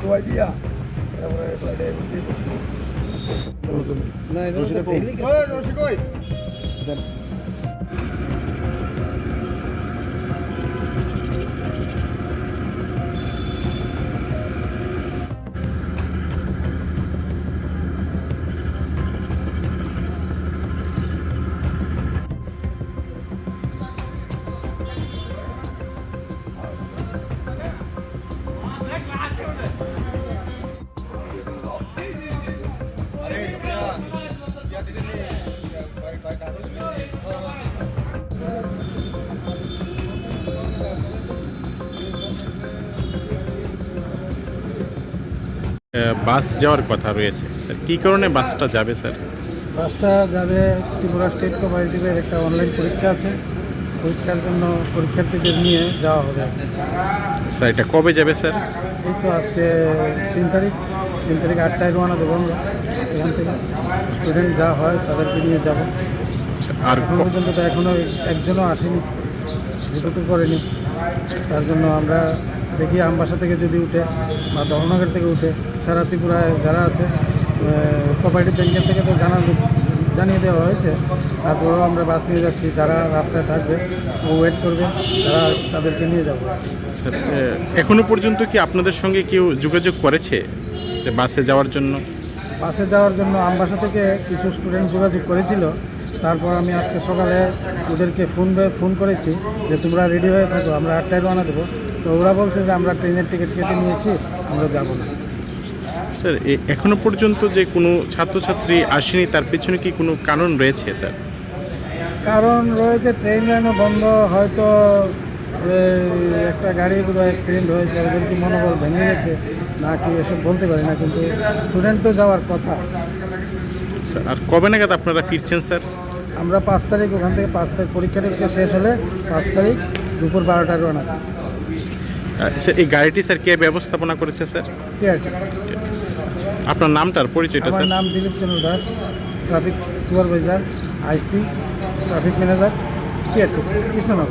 ডুবাই দিয়া তারপরে ফ্লাইটে বসে। বসবো না এটা রশিদে তো কই? বাস যাওয়ার কথা রয়েছে। স্যার কী কারণে বাসটা যাবে স্যার? বাসটা যাবে ত্রিপুরা স্টেট কোপারেটিভের একটা অনলাইন পরীক্ষা আছে। পরীক্ষার জন্য পরীক্ষার্থীদের নিয়ে যাওয়া হবে। স্যার এটা কবে যাবে স্যার? এই তো আজকে তিন তারিখ। তিন তারিখ আটটায় রওনা দেবো আমরা। এখান থেকে স্টুডেন্ট যা হয় তাদেরকে নিয়ে যাব। আর এখন ক- পর্যন্ত তো এখনও একজনও আসেনি। ঢুকে করেনি। তার জন্য আমরা দেখি আমবাসা থেকে যদি উঠে বা দহনগর থেকে উঠে সারা ত্রিপুরায় যারা আছে কোপারেটিভ ব্যাংকের থেকে তো জানা জানিয়ে দেওয়া হয়েছে। তারপরেও আমরা বাস নিয়ে যাচ্ছি, যারা রাস্তায় থাকবে, ও ওয়েট করবে, তারা তাদেরকে নিয়ে যাব। স্যার এখনও পর্যন্ত কি আপনাদের সঙ্গে কেউ যোগাযোগ করেছে যে বাসে যাওয়ার জন্য? বাসে যাওয়ার জন্য আমবাসা থেকে কিছু স্টুডেন্ট যোগাযোগ করেছিল। তারপর আমি আজকে সকালে ওদেরকে ফোন ফোন করেছি যে তোমরা রেডি হয়ে থাকো আমরা আটটায় রওনা দেবো। তো ওরা বলছে যে আমরা ট্রেনের টিকিট কেটে নিয়েছি আমরা যাব না। স্যার এখনও পর্যন্ত যে কোনো ছাত্রছাত্রী আসেনি তার পেছনে কি কোনো কারণ রয়েছে স্যার কারণ রয়েছে ট্রেন লাইনও বন্ধ হয়তো একটা গাড়ি বোধহয় অ্যাক্সিডেন্ট হয়েছে ওদের কি মনোবল ভেঙে গেছে? না কি এসব বলতে পারি না কিন্তু স্টুডেন্ট তো যাওয়ার কথা। স্যার আর কবে নাগাদ আপনারা ফিরছেন স্যার? আমরা পাঁচ তারিখ ওখান থেকে পাঁচ তারিখ পরীক্ষা টরীক্ষা শেষ হলে পাঁচ তারিখ দুপুর বারোটার রওনা আহ, স্যার এই গাড়িটি স্যার কে ব্যবস্থাপনা করেছে স্যার? ঠিক আছে? আপনার নামটার পরিচয়টা স্যার? নাম Dilip Chandra Das traffic supervisor IC traffic manager Krishnanagar.